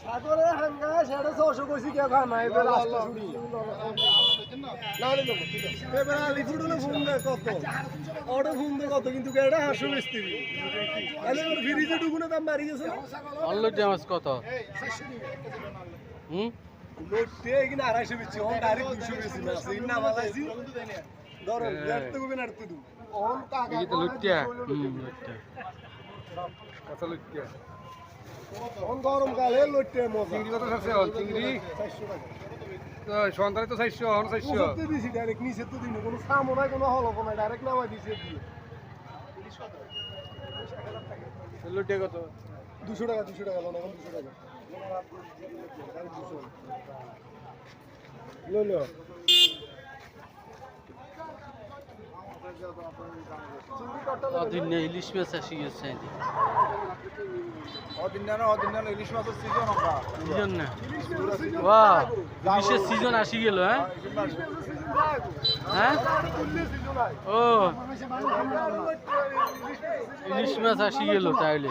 সাগরে হাঙ্গা সেটা ছশো কইছি কে খায় না এবার লাস্ট ছুটি এবার আলিপুর হলে ফোন দেয় কত? অটো ফোন দেয় কত? কিন্তু এটা হাসো মিস্ত্রি তাহলে এবার ফ্রিজে ঢুকুনে দাম বাড়ি গেছে অনলাইন মাছ কত হুম লোটে কিনা আড়াইশো বেচছি অন ডাইরেক্ট দুশো বেশি না সেই না মালাইছি ধরো দেড় তো কবি নাড়তে অন কাকা লুটিয়া হুম লুটিয়া কত লুটে অন গরম কালে লুটে মজা। চিংড়ি কত আছে চিংড়ি? চারশো টাকা। তো সন্তানে তো চারশো এখন উপরতে দিছি ডাইরেক্ট নিচে তো দিন কোনো সামো নাই কোনো হলো নাই ডাইরেক্ট নামাই দিছি দিয়ে। লুটিয়া কত? দুশো টাকা দুশো টাকা লোন এখন দুশো টাকা। দুশো লো লো অদিন ইলিশ মাছ আসি গেছে ইলিশ মাছের সিজন আমরা। সিজন না? বাহ ইলিশের সিজন আসি গেল হ্যাঁ? হ্যাঁ ও ইলিশ মাছ আসি গেল তাইলে।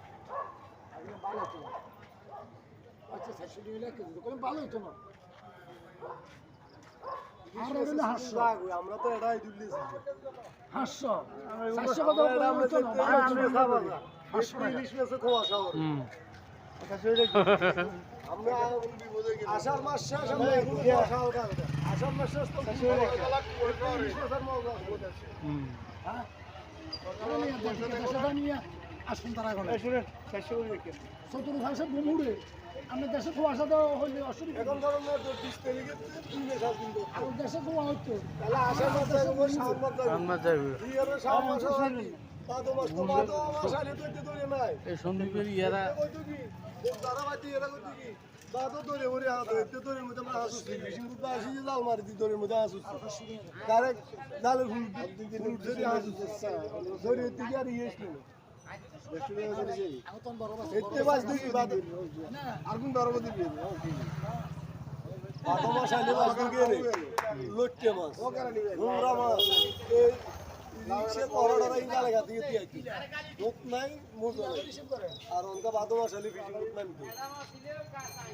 ভালো না আচ্ছা ভালো না আমরা তো এটাই দুলিয়েছি না না খোয়া হুম আষাঢ় মাস শেষ আমরা আষাঢ় মাস শেষ তো। হুম হ্যাঁ আসুন তারা এখন সত্তর ভাষা বুমুড়ে আমি দেশে খুব আসা তো হইলে অসুবিধা। এখন ধরুন না তো বিশ তারিখে তিন মাস আর কিন্তু আমার দেশে খুব হতো তাহলে আষাঢ় মাস যাইবো শ্রাবণ মাস ইয়ারে তো মাস আলে তো এতে ধরে নাই। এই সন্দীপের ইয়ারা দাদা বাতি এরা কইতো কি? ভাদো ধরে ওরে হাত এতে ধরে মধ্যে আমরা হাসুছি। বিশিং রূপে আসি জাল মারি দি ধরে মধ্যে হাসুছি। ডাইরেক্ট জালে ফুল ফুল ধরে হাসুছি। ধরে কি আর ইয়েস নেই আর অনকা ভাদো মাস আইলে ফিশিং করতে নাই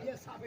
ইয়ে সাপে